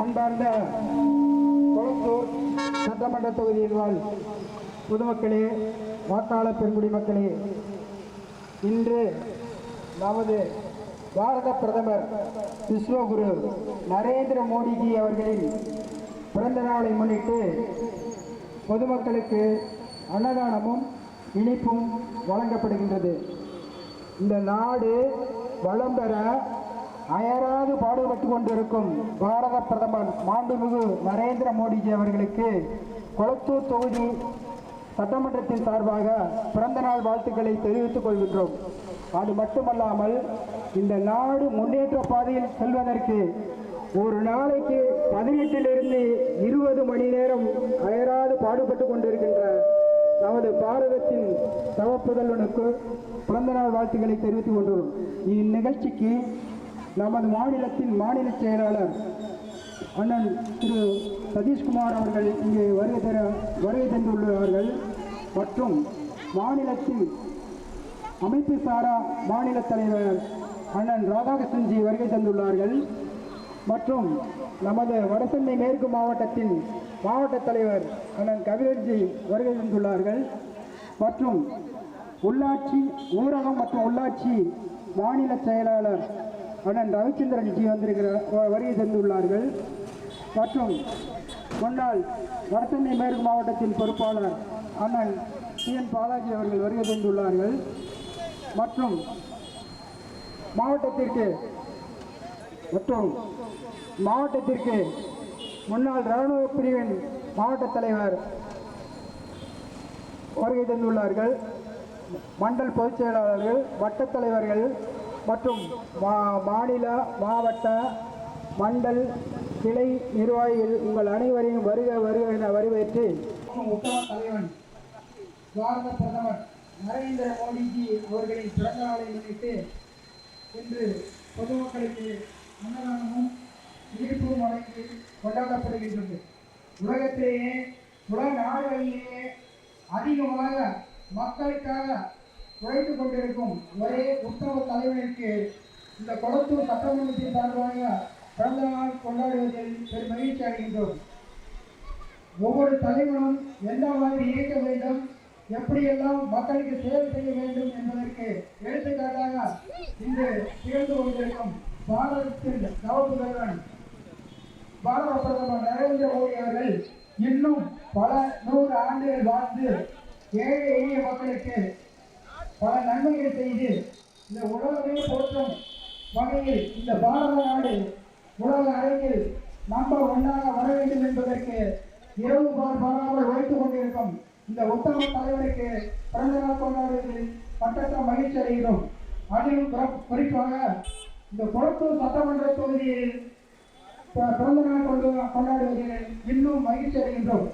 அன்பார்ந்த கொளத்தூர் சட்டமன்ற தொகுதியில் வாழ் பொதுமக்களே வாக்காளர் பெருங்குடி மக்களே இன்று நமது பாரத பிரதமர் விஸ்வகுரு நரேந்திர மோடிஜி அவர்களின் பிறந்த நாளை முன்னிட்டு பொதுமக்களுக்கு அன்னதானமும் இனிப்பும் வழங்கப்படுகின்றது. இந்த நாடு வளம் பெற அயராது பாடுபட்டு கொண்டிருக்கும் பாரத பிரதமர் மாண்புமிகு நரேந்திர மோடிஜி அவர்களுக்கு கொளத்தூர் தொகுதி சட்டமன்றத்தின் சார்பாக பிறந்த நாள் வாழ்த்துக்களை தெரிவித்துக் கொள்கின்றோம். அது மட்டுமல்லாமல் இந்த நாடு முன்னேற்ற பாதையில் செல்வதற்கு ஒரு நாளைக்கு பதினெட்டிலிருந்து இருபது மணி நேரம் அயராது பாடுபட்டு கொண்டிருக்கின்ற நமது பாரதத்தின் தவப்புதல்வனுக்கு பிறந்த நாள் வாழ்த்துக்களை தெரிவித்துக் கொண்டுள்ளோம் இந்நிகழ்ச்சிக்கு நமது மாநிலத்தின் மாநில செயலாளர் அண்ணன் திரு சதீஷ்குமார் அவர்கள் இங்கே வருகை தர வருகை தந்துள்ளார்கள். மற்றும் மாநிலத்தின் அமைப்பு சாரா மாநில தலைவர் அண்ணன் ராதாகிருஷ்ணன்ஜி வருகை தந்துள்ளார்கள். மற்றும் நமது வடசென்னை மேற்கு மாவட்டத்தின் மாவட்ட தலைவர் அண்ணன் கபிலர்ஜி வருகை தந்துள்ளார்கள். மற்றும் உள்ளாட்சி ஊரகம் மற்றும் உள்ளாட்சி மாநில செயலாளர் அண்ணன் ரவிச்சந்திரன் ஜி வந்திருக்கிறார் வருகை தந்துள்ளார்கள். மற்றும் முன்னாள் வடசென்னை மேற்கு மாவட்டத்தின் பொறுப்பாளர் அண்ணன் சி. என். பாலாஜி அவர்கள் வருகை தந்துள்ளார்கள். மற்றும் மாவட்டத்திற்கு மற்றும் மாவட்டத்திற்கு முன்னாள் இராணுவ பிரிவின் மாவட்ட தலைவர் வருகை தந்துள்ளார்கள். மண்டல் பொதுச் செயலாளர்கள் வட்டத் தலைவர்கள் மற்றும் மாநில மாவட்ட மண்டல் கிளை நிர்வாகிகள் உங்கள் அனைவரையும் வருக வருக என வரவேற்று உத்தம தலைவன் பாரத பிரதமர் நரேந்திர மோடிஜி அவர்களின் பிறந்த நாளை முன்னிட்டு இன்று பொதுமக்களுக்கு அன்னதானமும் ஈர்ப்பும் வழங்கி கொண்டாடப்படுகின்றது. உலகத்திலேயே உலக நாடுகளிலேயே அதிகமாக மக்களுக்காக உழைத்துக் கொண்டிருக்கும் ஒரே உத்தம தலைவனுக்கு இந்த கொளத்தூர் சட்டமன்றத்தின் சார்பாக பிறந்த நாள் கொண்டாடுவதில் பெரும் மகிழ்ச்சி அடைகின்றோம். ஒவ்வொரு தலைவனும் எந்த மாதிரி இயக்க வேண்டும் எப்படியெல்லாம் மக்களுக்கு சேவை செய்ய வேண்டும் என்பதற்கு எடுத்துக்காட்டாக இன்று திகழ்ந்து கொண்டிருக்கும் பாரதத்தின் நவபுதல்வன் பாரத பிரதமர் நரேந்திர மோடி அவர்கள் இன்னும் பல நூறு ஆண்டுகள் வாழ்ந்து ஏழை எளிய மக்களுக்கு பல நன்மைகளை செய்து இந்த உலகமே போற்றும் வகையில் இந்த பாரத நாடு உலக அரங்கில் நம்பர் ஒன்றாக வர வேண்டும் என்பதற்கு இரவு பார் பாராமல் உழைத்துக் கொண்டிருக்கும் இந்த உத்தம தலைவருக்கு பிறந்த நாள் கொண்டாடுவதில் பட்டற்ற மகிழ்ச்சி அடைகிறோம். அதிலும் குறிப்பாக இந்த கொளத்தூர் சட்டமன்ற தொகுதியில் பிறந்த நாள் கொண்டு கொண்டாடுவதில் இன்னும் மகிழ்ச்சி அடைகின்றோம்.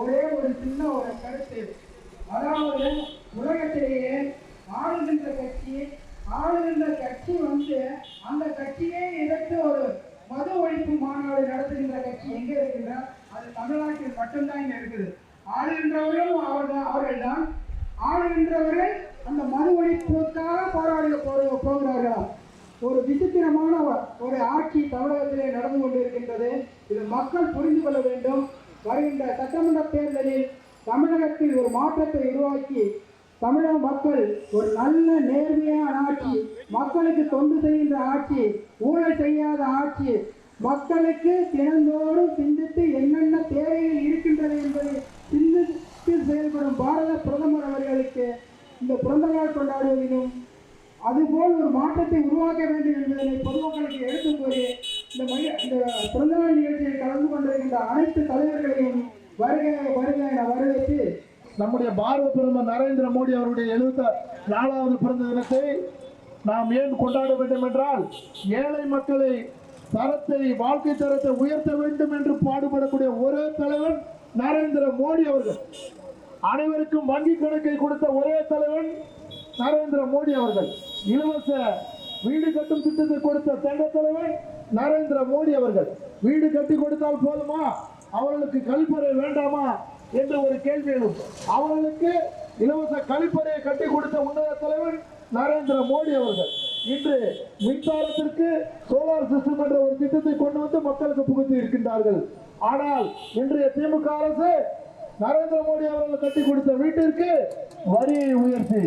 ஒரே ஒரு சின்ன ஒரு கருத்து. அதாவது உலகத்திலேயே ஆளுகின்ற கட்சி ஆளுகின்ற கட்சி வந்து அந்த கட்சியே எதிர்த்து ஒரு மது ஒழிப்பு மாநாடு நடத்துகின்ற கட்சி எங்கே இருக்குன்னா அது தமிழ்நாட்டில் மட்டும்தான் இங்க இருக்குது. ஆளுகின்றவர்களும் அவர்கள் அவர்கள்தான். ஆளுகின்றவர்கள் அந்த மது ஒழிப்புக்காக போராடிய போ- போகிறார்களாம். ஒரு விசித்திரமான ஒரு ஆட்சி தமிழகத்திலே நடந்து கொண்டிருக்கின்றது. இது மக்கள் புரிந்து கொள்ள வேண்டும். வருகின்ற சட்டமன்ற தேர்தலில் தமிழகத்தில் ஒரு மாற்றத்தை உருவாக்கி தமிழக மக்கள் ஒரு நல்ல நேர்மையான ஆட்சி மக்களுக்கு தொண்டு செய்கின்ற ஆட்சி ஊழல் செய்யாத ஆட்சி மக்களுக்கு தினந்தோறும் சிந்தித்து என்னென்ன தேவைகள் இருக்கின்றன என்பதை சிந்தித்து செயல்படும் பாரத பிரதமர் அவர்களுக்கு இந்த பிறந்த நாள் கொண்டாடுவதிலும் அதுபோல் ஒரு மாற்றத்தை உருவாக்க வேண்டும் என்பதனை பொதுமக்களுக்கு எடுத்துக் கூறி இந்த மைய இந்த பிறந்தநாள் நிகழ்ச்சியில் கலந்து கொண்டிருக்கின்ற அனைத்து தலைவர்களையும் வருக வருக என வரவேற்று நம்முடைய பாரத பிரதமர் நரேந்திர மோடி அவருடைய எழுபத்த நாலாவது பிறந்த தினத்தை நாம் ஏன் கொண்டாட வேண்டும் என்றால் ஏழை மக்களை தரத்தை வாழ்க்கை தரத்தை உயர்த்த வேண்டும் என்று பாடுபடக்கூடிய ஒரே தலைவன் நரேந்திர மோடி அவர்கள். அனைவருக்கும் வங்கி கணக்கை கொடுத்த ஒரே தலைவன் நரேந்திர மோடி அவர்கள். இலவச வீடு கட்டும் திட்டத்தை கொடுத்த தண்ட தலைவன் நரேந்திர மோடி அவர்கள். வீடு கட்டி கொடுத்தால் போதுமா? அவர்களுக்கு கழிப்பறை வேண்டாமா? என்று ஒரு கேள்வி எழும் அவர்களுக்கு இலவச கழிப்பறையை கட்டி கொடுத்த உன்னத தலைவர் நரேந்திர மோடி அவர்கள் இன்று மின்சாரத்திற்கு சோலார் சிஸ்டம் என்ற ஒரு திட்டத்தை கொண்டு வந்து மக்களுக்கு புகுத்தி இருக்கின்றார்கள். ஆனால் இன்றைய திமுக அரசு நரேந்திர மோடி அவர்கள் கட்டி கொடுத்த வீட்டிற்கு வரியை உயர்த்தி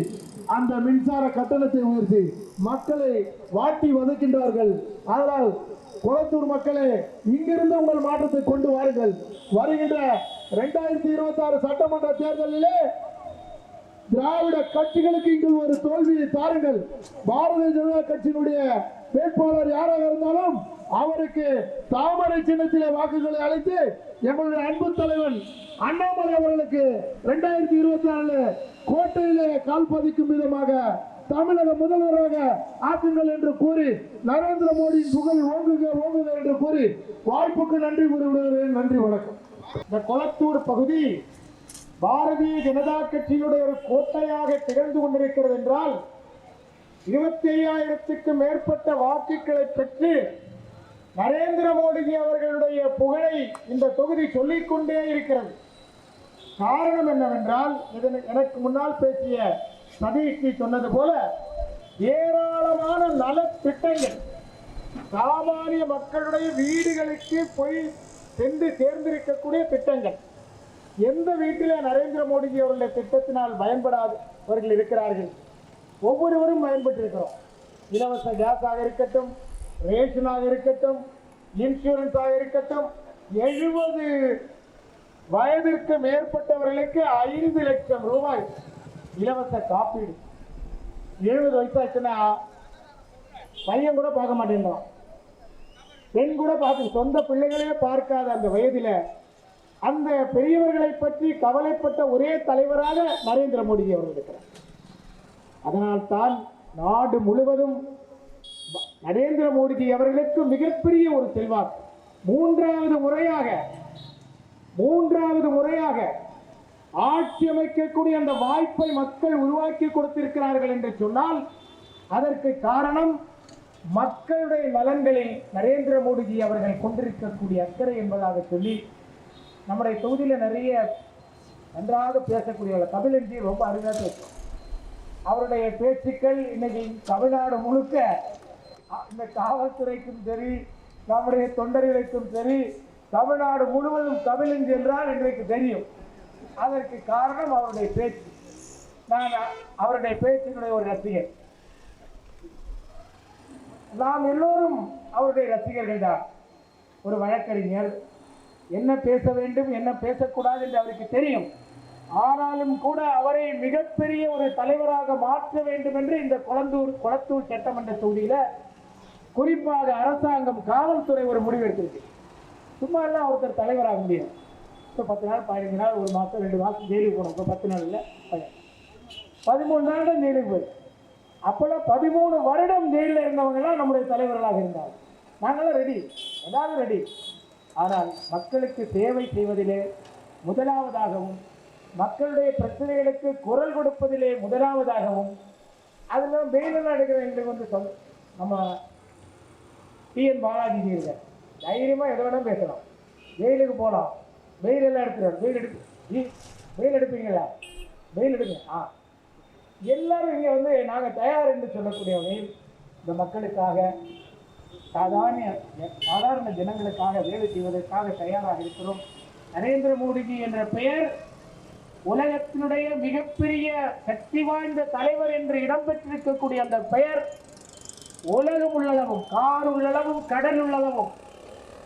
அந்த மின்சார கட்டணத்தை உயர்த்தி மக்களை வாட்டி வதைக்கின்றார்கள். அதனால் குளத்தூர் மக்களே இங்கிருந்து உங்கள் மாற்றத்தை கொண்டு வாருங்கள். வருகின்ற இரண்டாயிரத்தி இருபத்தி ஆறு சட்டமன்ற தேர்தலிலே திராவிட கட்சிகளுக்கு இங்கு ஒரு தோல்வியை தாருங்கள். பாரதிய ஜனதா கட்சியினுடைய வேட்பாளர் யாராக இருந்தாலும் அவருக்கு தாமரை சின்னத்திலே வாக்குகளை அளித்து எங்களுடைய அன்பு தலைவன் அண்ணாமலை அவர்களுக்கு இரண்டாயிரத்தி இருபத்தி நாலு கோட்டையிலே கால் பதிக்கும் விதமாக தமிழக முதல்வராக ஆக்குங்கள் என்று கூறி நரேந்திர மோடியின் புகழ் ஓங்குக ஓங்குக என்று கூறி வாய்ப்புக்கு நன்றி கூறி விடுகிறேன். நன்றி வணக்கம். இந்த கொளத்தூர் பகுதி பாரதிய ஜனதா கட்சியினுடைய ஒரு கோட்டையாக திகழ்ந்து கொண்டிருக்கிறது என்றால் இருபத்தி ஐயாயிரத்துக்கும் மேற்பட்ட வாக்குகளை பெற்று நரேந்திர மோடிஜி அவர்களுடைய புகழை இந்த தொகுதி சொல்லிக்கொண்டே இருக்கிறது. காரணம் என்னவென்றால் இதனை எனக்கு முன்னால் பேசிய சதீஷ்ஜி சொன்னது போல ஏராளமான நலத்திட்டங்கள் சாமானிய மக்களுடைய வீடுகளுக்கு போய் சென்று சேர்ந்திருக்கக்கூடிய திட்டங்கள். எந்த வீட்டிலே நரேந்திர மோடிஜி அவருடைய திட்டத்தினால் பயன்படாதவர்கள் இருக்கிறார்கள்? ஒவ்வொருவரும் பயன்பட்டிருக்கிறோம். இலவச கேஸாக இருக்கட்டும் ரேஷனாக இருக்கட்டும் இன்சூரன்ஸாக இருக்கட்டும் எழுபது வயதிற்கு மேற்பட்டவர்களுக்கு ஐந்து லட்சம் ரூபாய் இலவச காப்பீடு. எழுபது வயசாச்சுன்னா பையன் கூட பார்க்க மாட்டேங்கிறான். பெண் கூட பார்க்க சொந்த பிள்ளைகளே பார்க்காத அந்த வயதில் அந்த பெரியவர்களை பற்றி கவலைப்பட்ட ஒரே தலைவராக நரேந்திர மோடி அவர்கள் இருக்கிறார். அதனால் தான் நாடு முழுவதும் நரேந்திர மோடிஜி அவர்களுக்கு மிகப்பெரிய ஒரு செல்வாக்கு. மூன்றாவது முறையாக மூன்றாவது முறையாக ஆட்சி அமைக்கக்கூடிய அந்த வாய்ப்பை மக்கள் உருவாக்கி கொடுத்திருக்கிறார்கள் என்று சொன்னால் அதற்கு காரணம் மக்களுடைய நலன்களில் நரேந்திர மோடிஜி அவர்கள் கொண்டிருக்கக்கூடிய அக்கறை என்பதாக சொல்லி நம்முடைய தொகுதியில் நிறைய நன்றாக பேசக்கூடியவர்கள் கபிலன்ஜி ரொம்ப அருமையாக பேசுவார். அவருடைய பேச்சுக்கள் இன்னைக்கு தமிழ்நாடு முழுக்க இந்த காவல்துறைக்கும் சரி நம்முடைய தொண்டர்களுக்கும் சரி தமிழ்நாடு முழுவதும் கபிலன்ஜி என்றால் இன்றைக்கு தெரியும். அதற்கு காரணம் அவருடைய பேச்சு. நான் அவருடைய பேச்சினுடைய ஒரு ரசிகர் நாம் எல்லோரும் அவருடைய ரசிகர்கள் தான். ஒரு வழக்கறிஞர் என்ன பேச வேண்டும் என்ன பேசக்கூடாது என்று அவருக்கு தெரியும். ஆனாலும் கூட அவரை மிகப்பெரிய ஒரு தலைவராக மாற்ற வேண்டும் என்று இந்த குளந்தூர் குளத்தூர் சட்டமன்ற தொகுதியில் குறிப்பாக அரசாங்கம் காவல்துறை ஒரு முடிவு எடுத்திருக்கு. சும்மா எல்லாம் ஒருத்தர் தலைவராக முடியும். இப்போ பத்து நாள் பதினஞ்சு நாள் ஒரு மாதம் ரெண்டு மாதம் ஜெயிலுக்கு போகணும் இப்போ பத்து நாள் இல்லை பதிமூணு நாள் தான் ஜெயிலுக்கு போயிரு அப்போல்லாம் பதிமூணு வருடம் ஜெயிலில் இருந்தவங்கெல்லாம் நம்முடைய தலைவர்களாக இருந்தார் நாங்களாம் ரெடி எல்லாரும் ரெடி ஆனால் மக்களுக்கு சேவை செய்வதிலே முதலாவதாகவும் மக்களுடைய பிரச்சனைகளுக்கு குரல் கொடுப்பதிலே முதலாவதாகவும் அதில் வெயிலெல்லாம் எடுக்கிற எங்களுக்கு வந்து சொல் நம்ம டிஎன் பாலாஜி இருக்கார் தைரியமாக எதை வேணால் பேசலாம். வெயிலுக்கு போகலாம் வெயில் எல்லாம் எடுத்துருவார் வெயில் எடுப்பு வெயில் எடுப்பீங்களா? வெயில் எடுங்க. ஆ. எல்லாரும் இங்கே வந்து நாங்கள் தயார் என்று சொல்லக்கூடியவர்கள் இந்த மக்களுக்காக சாதாரண சாதாரண ஜனங்களுக்காக வேலை செய்வதற்காக தயாராக இருக்கிறோம். நரேந்திர மோடிஜி என்ற பெயர் உலகத்தினுடைய மிகப்பெரிய சக்தி வாய்ந்த தலைவர் என்று இடம்பெற்றிருக்கக்கூடிய அந்த பெயர் உலகம் உள்ளளவும் கார் உள்ளளவும் கடல் உள்ளளவும்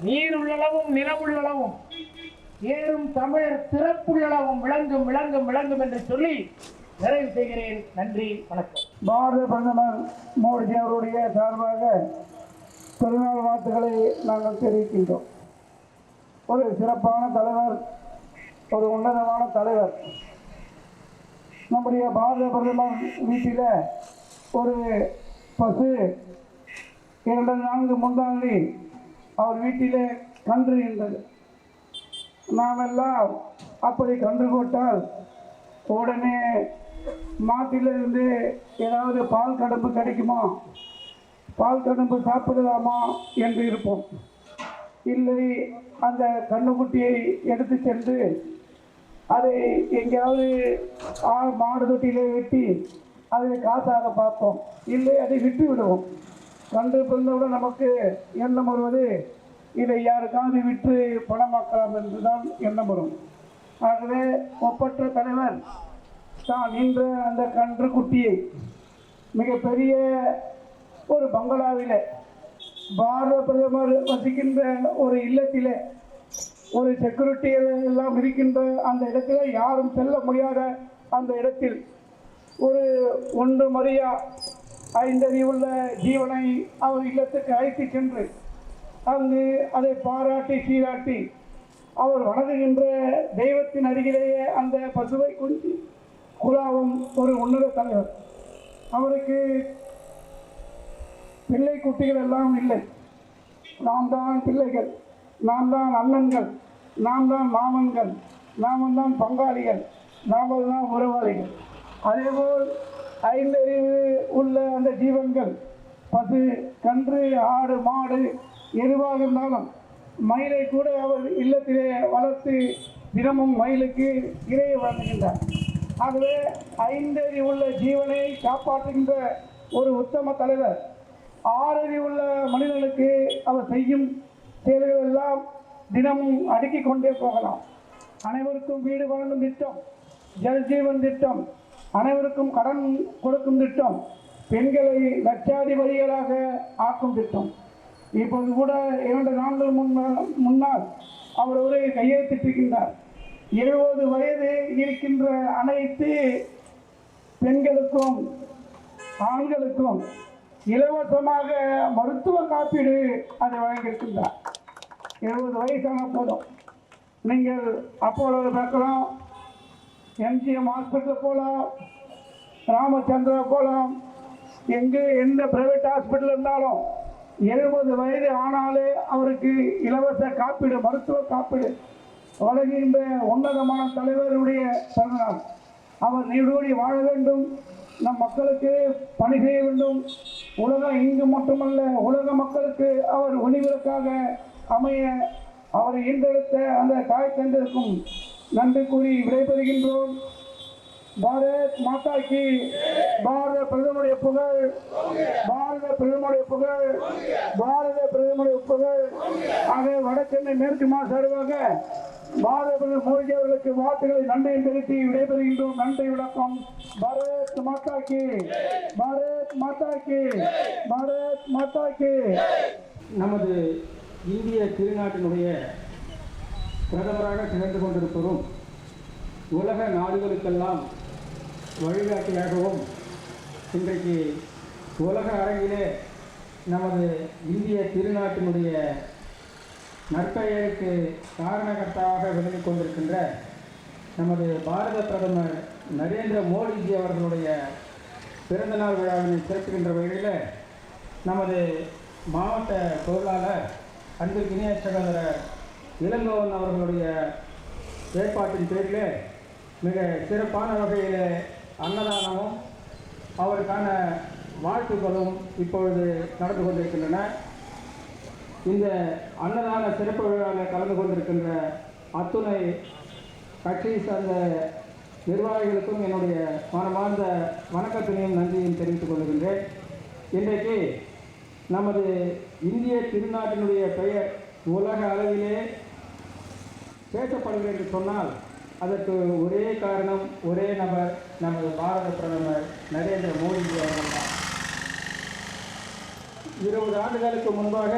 நீர் உள்ளளவும் நிலம் உள்ளளவும் ஏறும் தமிழர் சிறப்புள்ளளவும் விளங்கும் விளங்கும் விளங்கும் என்று சொல்லி நிறைவு செய்கிறேன். நன்றி வணக்கம். பாரத பிரதமர் மோடிஜி அவருடைய சார்பாக பெருநாள் வாழ்த்துக்களை நாங்கள் தெரிவிக்கின்றோம். ஒரு சிறப்பான தலைவர் ஒரு உன்னதமான தலைவர். நம்முடைய பாரத பிரதமர் வீட்டில் ஒரு பசு இரண்டு நான்கு முந்தாண்டி அவர் வீட்டிலே கன்று இருந்தது. நாமெல்லாம் அப்படி கன்று போட்டால் உடனே மாட்டிலிருந்து ஏதாவது பால் கடம்பு கிடைக்குமா? பால் கடம்பு சாப்பிடலாமா என்று இருப்போம். இல்லை அந்த கண்ணுக்குட்டியை எடுத்து சென்று அதை எங்கேயாவது ஆ- மாடு தொட்டியிலே வெட்டி அதை காசாக பார்ப்போம். இல்லை அதை விட்டு விடுவோம். கண்டு பிறந்தவுடன் நமக்கு எண்ணம் வருவது இதை யாருக்காவது விற்று பணமாக்கலாம் என்றுதான் எண்ணம் வரும். ஆகவே ஒப்பற்ற தலைவர் தான் நின்ற அந்த கன்று குட்டியை மிகப்பெரிய ஒரு பங்களாவில் பாரத பிரதமர் வசிக்கின்ற ஒரு இல்லத்தில் ஒரு செக்யூரிட்டி எல்லாம் இருக்கின்ற அந்த இடத்துல யாரும் செல்ல முடியாத அந்த இடத்தில் ஒரு ஒன்று மரியா ஐந்தறிவுள்ள ஜீவனை அவர் இல்லத்துக்கு அழைத்து சென்று அங்கு அதை பாராட்டி சீராட்டி அவர் வணங்குகின்ற தெய்வத்தின் அருகிலேயே அந்த பசுவை கொஞ்சி குலாவும் ஒரு உன்னத தலைவர். அவருக்கு பிள்ளை குட்டிகள் எல்லாம் இல்லை. நாம் தான் பிள்ளைகள். நாம் தான் அண்ணன்கள். நாம் தான் மாமன்கள். நாம் தான் பங்காளிகள். நாம் தான் உறவாளிகள். அதேபோல் ஐந்தறிவு உள்ள அந்த ஜீவன்கள் பசு கன்று ஆடு மாடு எதுவாக இருந்தாலும் மயிலை கூட அவர் இல்லத்திலே வளர்த்து தினமும் மயிலுக்கு இறையை வழங்குகின்றார். ஆகவே ஐந்தறி உள்ள ஜீவனை காப்பாற்றுகின்ற ஒரு உத்தம தலைவர். ஆறறி உள்ள மனிதனுக்கு அவர் செய்யும் செயல்கள் எல்லாம் தினமும் அடுக்கிக் கொண்டே போகலாம். அனைவருக்கும் வீடு வழங்கும் திட்டம் ஜல் ஜீவன் திட்டம் அனைவருக்கும் கடன் கொடுக்கும் திட்டம் பெண்களை லட்சாதிபதிகளாக ஆக்கும் திட்டம். இப்போது கூட இரண்டு நாட்கள் முன்ன முன்னால் அவர் ஒரு கையெழுத்திட்டிருக்கின்றார். எழுபது வயது இருக்கின்ற அனைத்து பெண்களுக்கும் ஆண்களுக்கும் இலவசமாக மருத்துவ காப்பீடு அதை வழங்கியிருக்கின்றார். எழுபது வயசான போதும். நீங்கள் அப்போலோ பார்க்கலாம். எம்ஜிஎம் ஹாஸ்பிட்டல் போகலாம் ராமச்சந்திரா போகலாம் எங்கே எந்த பிரைவேட் ஹாஸ்பிட்டல் இருந்தாலும் எழுபது வயது ஆனாலே அவருக்கு இலவச காப்பீடு மருத்துவ காப்பீடு உலகின் உன்னதமான தலைவருடைய பிறந்தநாள். அவர் நீடோடி வாழ வேண்டும். நம் மக்களுக்கு பணி செய்ய வேண்டும். உலகம் இங்கு மட்டுமல்ல உலக மக்களுக்கு அவர் ஒளிவிளக்காக அமைய அவர் ஈன்றெடுத்த அந்த தாய் தந்திருக்கும் நன்றி கூறி விடைபெறுகின்றோம். பாரத் மாதா கி பாரத பிரதமருடைய புகழ் பாரத பிரதமருடைய புகழ் பாரத பிரதமருடைய புகழ். ஆக வடசென்னை மேற்கு மாசாடுவாக மாதவர்கள் பிரதமர் மோடி அவர்களுக்கு வாழ்த்துக்களை நன்றியை தெரிவித்து விடைபெறுகின்றோம். நன்றி வணக்கம். பாரத் மாதா கே பாரத் மாதா கே பாரத் மாதா கே நமது இந்திய திருநாட்டினுடைய பிரதமராக திகழ்ந்து கொண்டிருப்பதும் உலக நாடுகளுக்கெல்லாம் வழிகாட்டியாகவும் இன்றைக்கு உலக அரங்கிலே நமது இந்திய திருநாட்டினுடைய நற்பெயருக்கு காரணகர்த்தாவாக விளங்கிக் கொண்டிருக்கின்ற நமது பாரத பிரதமர் நரேந்திர மோடிஜி அவர்களுடைய பிறந்தநாள் விழாவினை சிறப்புகின்ற வகையில் நமது மாவட்ட பொருளாளர் அன்பிற்கினிய சகோதரர் இளங்கோவன் அவர்களுடைய ஏற்பாட்டின் பேரில் மிக சிறப்பான வகையில் அன்னதானமும் அவருக்கான வாழ்த்துக்களும் இப்பொழுது நடந்து கொண்டிருக்கின்றன. இந்த அன்னதான சிறப்பு விழாவில் கலந்து கொண்டிருக்கின்ற அத்துணை கட்சியை சார்ந்த நிர்வாகிகளுக்கும் என்னுடைய மனமார்ந்த வணக்கத்தினையும் நன்றியும் தெரிவித்துக் கொள்கின்றேன். இன்றைக்கு நமது இந்திய திருநாட்டினுடைய பெயர் உலக அளவிலே பேசப்படுகிறது என்று சொன்னால் அதற்கு ஒரே காரணம் ஒரே நபர் நமது பாரத பிரதமர் நரேந்திர மோடி அவர்கள்தான் இருபது ஆண்டுகளுக்கு முன்பாக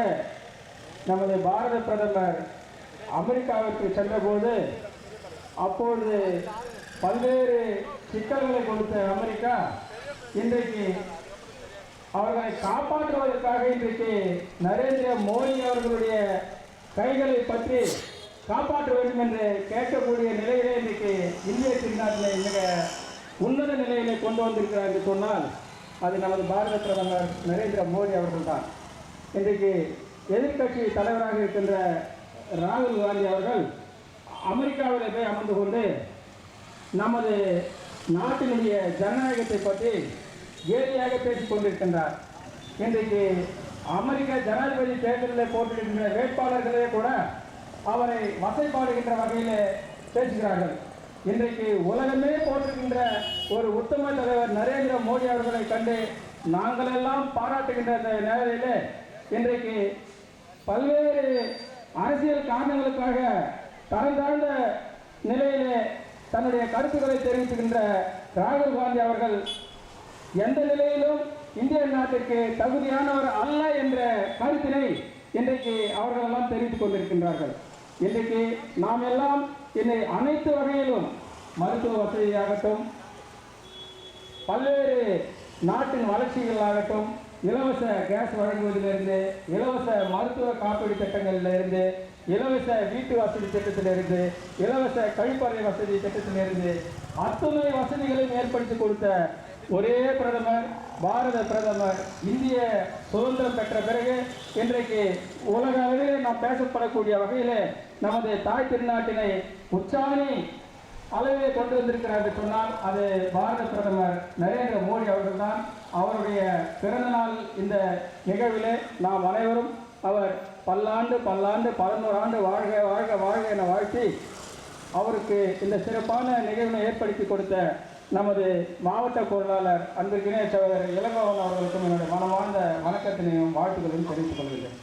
நமது பாரத பிரதமர் அமெரிக்காவிற்கு சென்றபோது அப்பொழுது பல்வேறு சிக்கல்களை கொடுத்த அமெரிக்கா இன்றைக்கு அவர்களை காப்பாற்றுவதற்காக இன்றைக்கு நரேந்திர மோடி அவர்களுடைய கைகளை பற்றி காப்பாற்ற வேண்டும் என்று கேட்கக்கூடிய நிலையிலே இன்றைக்கு இந்திய திருநாட்டில் மிக உன்னத நிலையிலே கொண்டு வந்திருக்கிறார் என்று சொன்னால் அது நமது பாரத பிரதமர் நரேந்திர மோடி அவர்கள்தான். இன்றைக்கு எதிர்க்கட்சி தலைவராக இருக்கின்ற ராகுல் காந்தி அவர்கள் அமெரிக்காவில் போய் அமர்ந்து கொண்டு நமது நாட்டினுடைய ஜனநாயகத்தை பற்றி கேலியாக பேசிக் கொண்டிருக்கின்றார். இன்றைக்கு அமெரிக்க ஜனாதிபதி தேர்தலில் போட்டியிடுகின்ற வேட்பாளர்களே கூட அவரை வசைப்பாடுகின்ற வகையில் பேசுகிறார்கள். இன்றைக்கு உலகமே போட்டிருக்கின்ற ஒரு உத்தம தலைவர் நரேந்திர மோடி அவர்களை கண்டு நாங்களெல்லாம் பாராட்டுகின்ற இந்த நேரத்திலே இன்றைக்கு பல்வேறு அரசியல் காரணங்களுக்காக தரம் தாழ்ந்த நிலையிலே தன்னுடைய கருத்துக்களை தெரிவித்துகின்ற ராகுல் காந்தி அவர்கள் எந்த நிலையிலும் இந்திய நாட்டிற்கு தகுதியானவர் அல்ல என்ற கருத்தினை இன்றைக்கு அவர்கள் எல்லாம் தெரிவித்துக் கொண்டிருக்கின்றார்கள். இன்றைக்கு நாம் எல்லாம் இன்னை அனைத்து வகையிலும் மருத்துவ வசதியாகட்டும் பல்வேறு நாட்டின் வளர்ச்சிகளாகட்டும் இலவச கேஸ் வழங்குவதிலிருந்து இலவச மருத்துவ காப்பீடு திட்டங்களிலிருந்து இலவச வீட்டு வசதி திட்டத்திலிருந்து இலவச கழிப்பறை வசதி திட்டத்திலிருந்து அத்துணை வசதிகளையும் ஏற்படுத்தி கொடுத்த ஒரே பிரதமர் பாரத பிரதமர் இந்திய சுதந்திரம் பெற்ற பிறகு இன்றைக்கு உலக அளவிலே நாம் பேசப்படக்கூடிய வகையிலே நமது தாய் திருநாட்டினை உச்சாணி அளவிலே கொண்டு வந்திருக்கிறார் என்று சொன்னால் அது பாரத பிரதமர் நரேந்திர மோடி அவர்கள்தான் அவருடைய பிறந்தநாள் இந்த நிகழ்விலே நாம் அனைவரும் அவர் பல்லாண்டு பல்லாண்டு பதினோரு ஆண்டு வாழ்க வாழ்க வாழ்க என வாழ்த்தி அவருக்கு இந்த சிறப்பான நிகழ்வினை ஏற்படுத்தி கொடுத்த நமது மாவட்ட பொருளாளர் அன்பிற்கினே சகோதரர் இளங்கோவன் அவர்களுக்கும் என்னுடைய மனமார்ந்த வணக்கத்தினையும் வாழ்த்துக்களையும் தெரிவித்துக் கொள்கிறேன்.